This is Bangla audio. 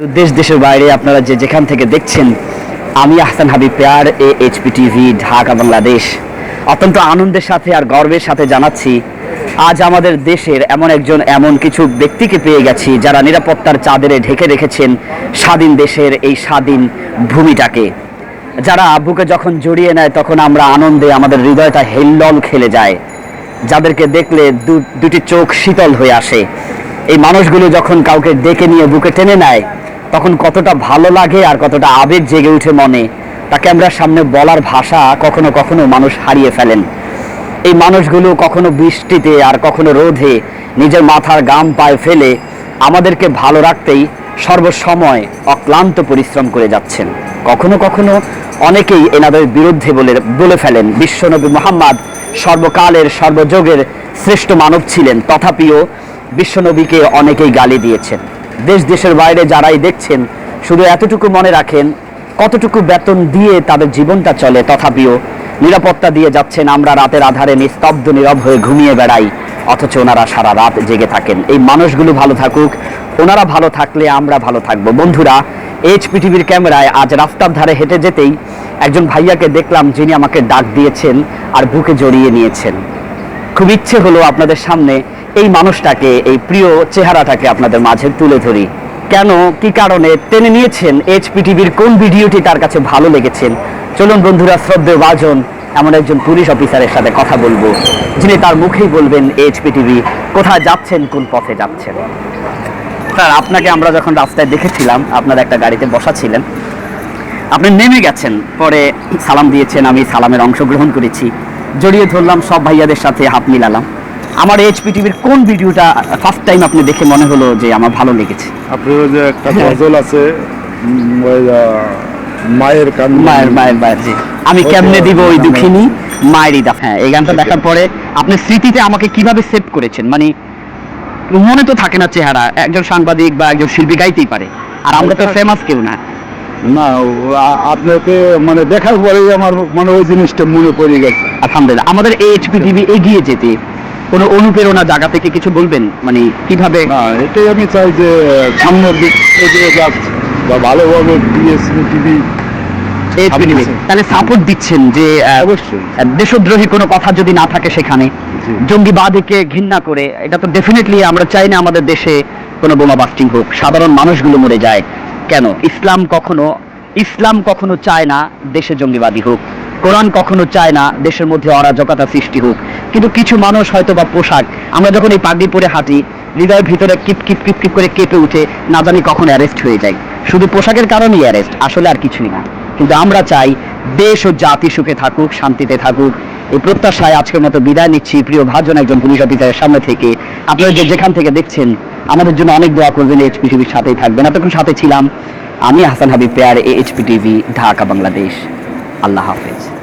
দেশ, দেশের বাইরে আপনারা যে যেখান থেকে দেখছেন, আমি Ahsan Habib Peyar A HP TV Dhaka, Bangladesh. অত্যন্ত আনন্দের সাথে আর গর্বের সাথে জানাচ্ছি, আজ আমাদের দেশের এমন একজন এমন কিছু ব্যক্তিকে পেয়ে গেছি যারা নিরাপত্তার চাদরে ঢেকে রেখেছেন স্বাধীন দেশের এই স্বাধীন ভূমিটাকে। যারা বুকে যখন জড়িয়ে নেয়, তখন আমরা আনন্দে আমাদের হৃদয়টা হেল্লল খেলে যায়। যাদেরকে দেখলে দুটি চোখ শীতল হয়ে আসে। এই মানুষগুলো যখন কাউকে ডেকে নিয়ে বুকে টেনে নেয় তখন কতটা ভালো লাগে আর কতটা আবেগ জেগে উঠে মনে, তাকে আমরা সামনে বলার ভাষা কখনো কখনো মানুষ হারিয়ে ফেলেন। এই মানুষগুলো কখনো বৃষ্টিতে আর কখনো রোধে নিজের মাথার গাম পায়ে ফেলে আমাদেরকে ভালো রাখতেই সর্বসময় অক্লান্ত পরিশ্রম করে যাচ্ছেন। কখনো কখনো অনেকেই এনাদের বিরুদ্ধে বলে বলে ফেলেন, বিশ্বনবী মোহাম্মদ সর্বকালের, সর্বযোগের শ্রেষ্ঠ মানব ছিলেন, তথাপিও বিশ্বনবীকে অনেকেই গালি দিয়েছেন। দেশ দেশের বাইরে যারাই দেখছেন, শুধু এতটুকু মনে রাখেন, কতটুকু বেতন দিয়ে তাদের জীবনটা চলে তথাপিও নিরাপত্তা দিয়ে যাচ্ছেন আমরা রাতের আধারে নিস্তব্ধ, নীরব হয়ে ঘুমিয়ে বেড়াই, অথচ ওনারা সারা রাত জেগে থাকেন। এই মানুষগুলো ভালো থাকুক, ওনারা ভালো থাকলে আমরা ভালো থাকব। বন্ধুরা, এইচ টিভির ক্যামেরায় আজ রাস্তার ধারে হেঁটে যেতেই একজন ভাইয়াকে দেখলাম যিনি আমাকে ডাক দিয়েছেন আর বুকে জড়িয়ে নিয়েছেন। খুব ইচ্ছে হলো আপনাদের সামনে এই মানুষটাকে, এই প্রিয় চেহারাটাকে আপনাদের মাঝে তুলে ধরি। কেন? কি কারণে? টেনে নিয়েছেন এইচপি টিভির কোন ভিডিওটি তার কাছে ভালো লেগেছেন চলুন বন্ধুরা শ্রদ্ধে বাজন এমন একজন পুলিশ অফিসারের সাথে কথা বলব, যিনি তার মুখেই বলবেন এইচপি টিভি কোথায় যাচ্ছেন, কোন পথে যাচ্ছেন? স্যার, আপনাকে আমরা যখন রাস্তায় দেখেছিলাম, আপনার একটা গাড়িতে বসা ছিলেন। আপনি নেমে গেছেন, পরে সালাম দিয়েছেন, আমি সালামের অংশগ্রহণ করেছি। জড়িয়ে ধরলাম সব ভাইয়াদের সাথে, হাত মিলালাম। আমার এইচপি টিভির কোন ভিডিওটা ফার্স্ট টাইম আপনি দেখে মনে হলো যে আমার ভালো লেগেছে? আপনার যে একটা গজল আছে মায়ের কান মায়ের মায়ের মায়ের জি। আমি কেমনে দিব ওই দুঃখিনী? মায়েরই দা হ্যাঁ এই গানটা দেখার পরে আপনি স্মৃতিতে আমাকে কীভাবে সেভ করেছেন? মানে মনে তো থাকে না চেহারা একজন সাংবাদিক বা একজন শিল্পী গাইতেই পারে। আর আমরা তো ফেমাস কেউ না। না আপনাকে মানে দেখার পরেই আমার মানে ওই জিনিসটা মনে পড়ে গেছে। আলহামদুলিল্লাহ। আমাদের এইচপি টিভি এগিয়ে যেতে কোনো অনুপ্রেরণা জায়গা থেকে কিছু বলবেন? মানে কীভাবে? এটাই আমি চাই যে সামনের দিক এগিয়ে যাক বা ভালোভাবে বিএসসি টিভি তাহলে সাপোর্ট দিচ্ছেন যে দেশদ্রোহী কোনো কথা যদি না থাকে সেখানে। জঙ্গিবাদীকে ঘৃণা করে এটা তো ডেফিনেটলি আমরা চাই না আমাদের দেশে কোনো বোমা বাস্টিং হোক। সাধারণ মানুষগুলো মরে যায়। কেন? ইসলাম কখনো ইসলাম কখনো চায় না দেশে জঙ্গিবাদী হোক। কোরআন কখনো চায় না, দেশের মধ্যে অরাজকতা সৃষ্টি হোক। কিন্তু কিছু মানুষ হয়তো বা পোশাক, আমরা যখন এই পাগড়ি পরে হাঁটি, হৃদয়ের ভিতরে কিপ কিপ কিপ কিপ করে কেঁপে উঠে, না জানি কখন অ্যারেস্ট হয়ে যায় শুধু পোশাকের কারণেই অ্যারেস্ট আসলে আর কিছুই না কিন্তু আমরা চাই দেশ ও জাতি সুখে থাকুক, শান্তিতে থাকুক। এই প্রত্যাশায় আজকের মতো বিদায় নিচ্ছি। প্রিয় ভাজন একজন পুলিশ অফিসারের সামনে থেকে। আপনারা যে যেখান থেকে দেখছেন, আমাদের জন্য অনেক দোয়া করবেন। এইচপি টিভির সাথেই থাকবেন। এতক্ষণ সাথে ছিলাম আমি, হাসান হাবিব পেয়ার এইচপি টিভি ঢাকা, বাংলাদেশ। আল্লাহ হাফেজ।